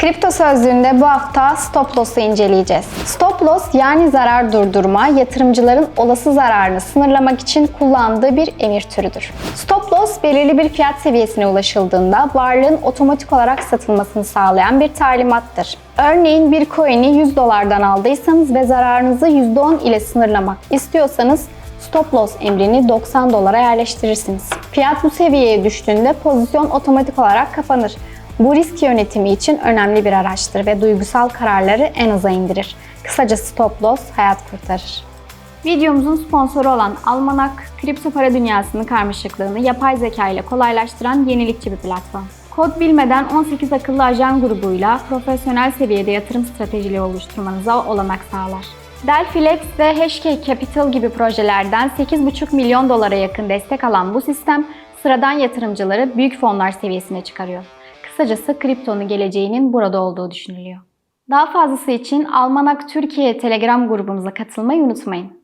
Kripto sözlüğünde bu hafta stop loss'u inceleyeceğiz. Stop loss yani zarar durdurma, yatırımcıların olası zararını sınırlamak için kullandığı bir emir türüdür. Stop loss belirli bir fiyat seviyesine ulaşıldığında varlığın otomatik olarak satılmasını sağlayan bir talimattır. Örneğin bir coin'i 100 dolardan aldıysanız ve zararınızı %10 ile sınırlamak istiyorsanız Stop loss emrini 90 dolara yerleştirirsiniz. Fiyat bu seviyeye düştüğünde pozisyon otomatik olarak kapanır. Bu risk yönetimi için önemli bir araçtır ve duygusal kararları en aza indirir. Kısaca stop loss hayat kurtarır. Videomuzun sponsoru olan Almanak, kripto para dünyasının karmaşıklığını yapay zeka ile kolaylaştıran yenilikçi bir platform. Kod bilmeden 18 akıllı ajan grubuyla profesyonel seviyede yatırım stratejileri oluşturmanıza olanak sağlar. Delphilex ve Hashkey Capital gibi projelerden 8,5 milyon dolara yakın destek alan bu sistem sıradan yatırımcıları büyük fonlar seviyesine çıkarıyor. Kısacası kriptonun geleceğinin burada olduğu düşünülüyor. Daha fazlası için Almanak Türkiye Telegram grubumuza katılmayı unutmayın.